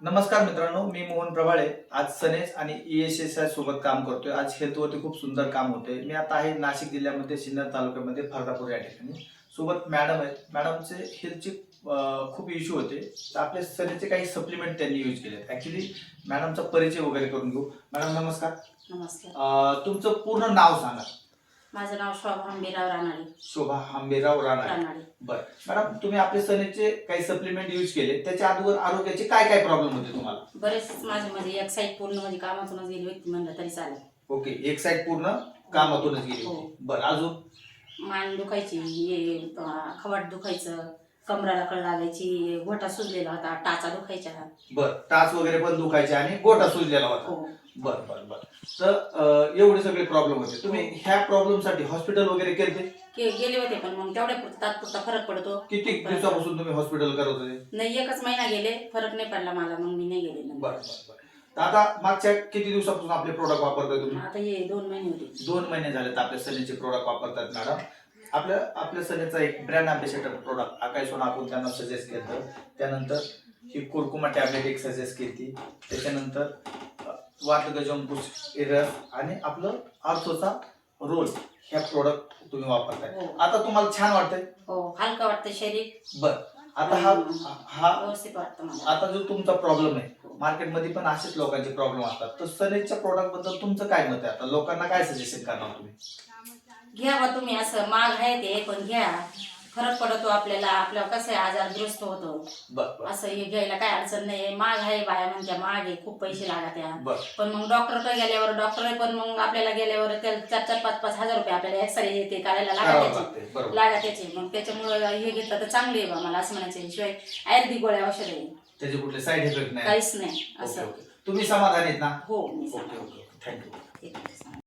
नमस्कार मित्रांनो मी मोहन प्रभाळे. आज सनेज आणि ई एस एस आय सोबत काम करतोय. आज हेल्थवरती खूप सुंदर काम होते मी आता आहे नाशिक जिल्ह्यामध्ये सिन्नर तालुक्यामध्ये फरदापूर या ठिकाणी. सोबत मॅडम आहेत. मॅडमचे हेल्थचे खूप इश्यू होते. तर आपल्या सनेजचे काही सप्लिमेंट त्यांनी यूज केले मॅक्च्युली मॅडमचा परिचय वगैरे करून घेऊ. मॅडम नमस्कार. नमस्कार. तुमचं पूर्ण नाव सांगा. माझं नाव शोभा हंबीराव रानाळे शोभा हंबीराव राणा रानाळे बरं. मॅडम तुम्ही आपले सनेजचे काही सप्लिमेंट यूज केले. त्याच्या अगोदर आरोग्याचे काय काय प्रॉब्लेम होते तुम्हाला? बरेच माझे म्हणजे एक साईड पूर्ण म्हणजे कामातूनच गेली व्यक्ती म्हणलं तरी चालेल. ओके एक साईड पूर्ण कामातूनच गेली हो. बरं अजून? मान दुखायची हे अं, खवाट दुखायचं कमराला कळ लागायची घोटा सुजलेला होता टाचा दुखायच्या बर टाच वगैरे पण दुखायचे आणि गोटा सुजलेला होता. हो. बर बर बर. तर अं, एवढे सगळे प्रॉब्लेम होते. तुम्ही ह्या प्रॉब्लेमसाठी हॉस्पिटल वगैरे केले के गेले होते पण मग तेवढ्या पुरता तात्पुरता फरक पडतो. किती दिवसापासून तुम्ही हॉस्पिटल करत होते? नाही एकच महिना गेले फरक नाही पडला मला मग मी नाही गेले बर नंतर. बर बर तर आता मागच्या किती दिवसापासून आपले प्रोडक्ट वापरताय तुम्ही? आता हे दोन महिने होते. दोन महिने झाले तर आपल्या सनेचे प्रोडक्ट वापरतात मॅडम आपल्या आपल्या सनेचा एक ब्रँड अँबॅसेडर प्रोडक्ट आकाश सोना आपण त्यांना सजेस्ट केलं. त्यानंतर ही कुरकुमा टॅबलेट एक सजेस्ट केली. त्याच्यानंतर वात गजंपूस एरस आणि आपलं आर्थोचा रोल ह्या प्रोडक्ट तुम्ही वापरताय. हो. आता तुम्हाला छान वाटतंय? हो हलकं वाटतं शरीर. बर. आता हा हा व्यवस्थित वाटतं मला. आता जो तुमचा प्रॉब्लेम आहे मार्केटमध्ये पण असेच लोकांचे प्रॉब्लेम असतात. तर सनेजच्या प्रोडक्टबद्दल तुमचं काय मत आहे? आता लोकांना काय सजेशन करणार तुम्ही? घ्या बा तुम्ही असं. माग आहे ते पण घ्या. फरक पडतो आपल्याला. आपल्याला कसं आजार दुरुस्त होतो. असं हे घ्यायला काय अडचण नाही माग आहे बाया म्हणत्या माग आहे. खूप पैसे लागत या बर. पण मग डॉक्टरकडे गेल्यावर डॉक्टर पण मग आपल्याला गेल्यावर त्याला चार चार पाच पाच हजार रुपये आपल्याला एक्सरे येते काढायला लागत त्याचे मग त्याच्यामुळे हे घेतलं तर चांगले आहे बा मला असं म्हणायचं शिवाय आयुर्वेदिक गोळ्या औषध आहे. त्याचे कुठले साईड इफेक्ट नाही. काहीच नाही. असं. तुम्ही समाधानी आहेत ना? हो मी थँक्यू.